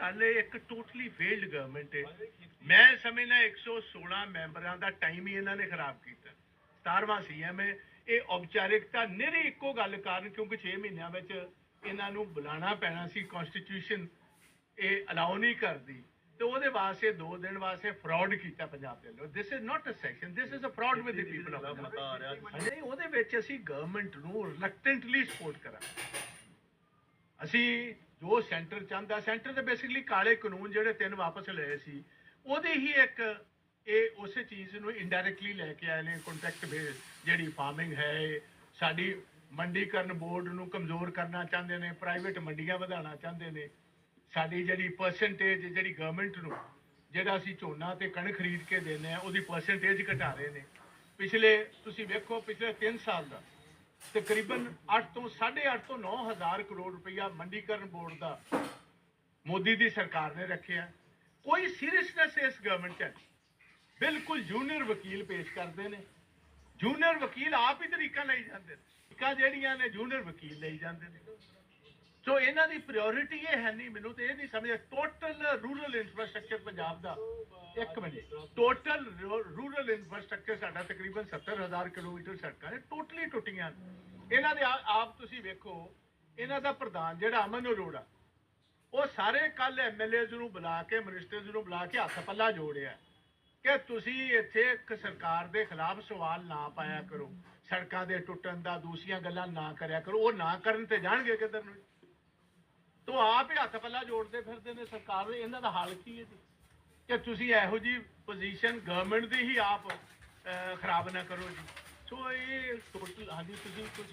ਗੱਲ ਇੱਕ totally failed government ਹੈ। ਮੈਂ ਸਮਝਦਾ 116 ਮੈਂਬਰਾਂ ਦਾ ਟਾਈਮ ਹੀ ਇਹਨਾਂ ਨੇ ਖਰਾਬ ਕੀਤਾ। 17ਵਾਂ ਸੀਐਮ ਹੈ। ਇਹ ਔਪਚਾਰਿਕਤਾ ਨਿਰੀ ਇੱਕੋ ਗੱਲ ਕਾਰਨ ਕਿਉਂਕਿ 6 ਮਹੀਨਿਆਂ ਵਿੱਚ ਇਹਨਾਂ ਨੂੰ ਬੁਲਾਣਾ ਪੈਣਾ ਸੀ। ਕਨਸਟੀਟਿਊਸ਼ਨ ਇਹ ਅਲਾਉ ਨਹੀਂ ਕਰਦੀ। ਤੇ ਉਹਦੇ ਵਾਸਤੇ ਦੋ ਦਿਨ ਵਾਸਤੇ ਫਰਾਡ ਕੀਤਾ ਪੰਜਾਬ ਦੇ ਲੋਕ this is not a section this is a fraud with the people of ਮਤਾ ਆ ਰਿਹਾ। ਨਹੀਂ ਉਹਦੇ ਵਿੱਚ ਅਸੀਂ ਗਵਰਨਮੈਂਟ ਨੂੰ ਰਿਲੈਕਟੈਂਟਲੀ ਸਪੋਰਟ ਕਰਾਂਗੇ। ਅਸੀਂ ਜੋ ਸੈਂਟਰ ਚਾਹੁੰਦਾ, ਸੈਂਟਰ ਤੇ ਬੇਸਿਕਲੀ ਕਾਲੇ ਕਾਨੂੰਨ ਜਿਹੜੇ ਤਿੰਨ ਵਾਪਸ ਲਏ ਸੀ, ਉਹਦੇ ਹੀ ਇੱਕ ਇਹ ਉਸੇ ਚੀਜ਼ ਨੂੰ ਇਨਡਾਇਰੈਕਟਲੀ ਲੈ ਕੇ ਆਏ ਨੇ ਕੰਟੈਕਟ ਬੇਸ ਜਿਹੜੀ ਫਾਰਮਿੰਗ ਹੈ ਸਾਡੀ ਮੰਡੀਕਰਨ ਬੋਰਡ ਨੂੰ ਕਮਜ਼ੋਰ ਕਰਨਾ ਚਾਹੁੰਦੇ ਨੇ ਪ੍ਰਾਈਵੇਟ ਮੰਡੀਆਂ ਵਧਾਉਣਾ ਚਾਹੁੰਦੇ ਨੇ। ਸਾਡੀ ਜਿਹੜੀ ਪਰਸੈਂਟੇਜ ਜਿਹੜੀ ਗਵਰਨਮੈਂਟ ਨੂੰ, ਜਿਹੜਾ ਅਸੀਂ ਝੋਨਾ ਤੇ ਕਣਕ ਖਰੀਦ ਕੇ ਦਿੰਦੇ ਆ ਉਹਦੀ ਪਰਸੈਂਟੇਜ ਘਟਾ ਰਹੇ ਨੇ। ਪਿਛਲੇ, ਤੁਸੀਂ ਵੇਖੋ, ਪਿਛਲੇ 3 ਸਾਲ ਦਾ ਤਕਰੀਬਨ 8 ਤੋਂ 8.5 ਤੋਂ 9000 ਕਰੋੜ ਰੁਪਇਆ ਮੰਡੀਕਰਨ ਬੋਰਡ ਦਾ ਮੋਦੀ ਦੀ ਸਰਕਾਰ ਨੇ ਰੱਖਿਆ। ਕੋਈ ਸੀਰੀਅਸਨੈਸ ਇਸ ਗਵਰਨਮੈਂਟ 'ਚ ਬਿਲਕੁਲ ਜੂਨੀਅਰ ਵਕੀਲ ਪੇਸ਼ ਕਰਦੇ ਨੇ। ਜੂਨੀਅਰ ਵਕੀਲ ਆਪ ਹੀ ਤਰੀਕਾ ਲਈ ਜਾਂਦੇ ਨੇ। ਤਰੀਕਾ ਜਿਹੜੀਆਂ ਨੇ ਜੂਨੀਅਰ ਵਕੀਲ ਲਈ ਜਾਂਦੇ ਨੇ। ਸੋ ਇਹਨਾਂ ਦੀ ਪ੍ਰਾਇੋਰਟੀ ਇਹ ਹੈ ਨਹੀਂ, ਮੈਨੂੰ ਤੇ ਇਹ ਨਹੀਂ ਸਮਝ ਟੋਟਲ ਰੂਰਲ ਇਨਫਰਾਸਟ੍ਰਕਚਰ ਪੰਜਾਬ ਦਾ। ਇੱਕ ਮਿੰਟ ਟੋਟਲ ਰੂਰਲ ਇਨਫਰਾਸਟ੍ਰਕਚਰ ਸਾਡਾ ਤਕਰੀਬਨ 70000 ਕਿਲੋਮੀਟਰ ਸੜਕਾਂ ਨੇ ਟੋਟਲੀ ਟੁੱਟੀਆਂ। ਇਹਨਾਂ ਦੇ ਆਪ ਤੁਸੀਂ ਵੇਖੋ, ਇਹਨਾਂ ਦਾ ਪ੍ਰਧਾਨ ਜਿਹੜਾ ਅਮਨ ਅਰੋੜਾ, ਉਹ ਸਾਰੇ ਕੱਲ ਐਮਐਲਏਜ਼ ਨੂੰ ਬੁਲਾ ਕੇ ਮਿਨਿਸਟਰਸ ਨੂੰ ਬੁਲਾ ਕੇ ਹੱਥ ਪੱਲਾ ਜੋੜਿਆ ਕਿ ਤੁਸੀਂ ਇੱਥੇ ਇੱਕ ਸਰਕਾਰ ਦੇ ਖਿਲਾਫ ਸਵਾਲ ਨਾ ਪਾਇਆ ਕਰੋ, ਸੜਕਾਂ ਦੇ ਟੁੱਟਣ ਦਾ, ਦੂਸਰੀਆਂ ਗੱਲਾਂ ਨਾ ਕਰਿਆ ਕਰੋ, ਉਹ ਨਾ ਕਰਨ ਤੇ ਜਾਣਗੇ ਕਿੱਧਰ ਨੂੰ? ਤੋ ਆਪ ਹੀ ਹੱਥ ਪੱਲਾ ਜੋੜਦੇ ਫਿਰਦੇ ਨੇ ਸਰਕਾਰ ਦੇ, ਇਹਨਾਂ ਦਾ ਹਾਲ ਕੀ ਹੈ ਜੀ? ਕਿ ਤੁਸੀਂ ਇਹੋ ਜੀ ਪੋਜੀਸ਼ਨ ਗਵਰਨਮੈਂਟ ਦੀ ਹੀ ਆਪ ਖਰਾਬ ਨਾ ਕਰੋ ਜੀ। ਸੋ ਇਹ ਟੋਟਲ ਹਾਂਜੀ, ਤੁਸੀਂ ਕੁਝ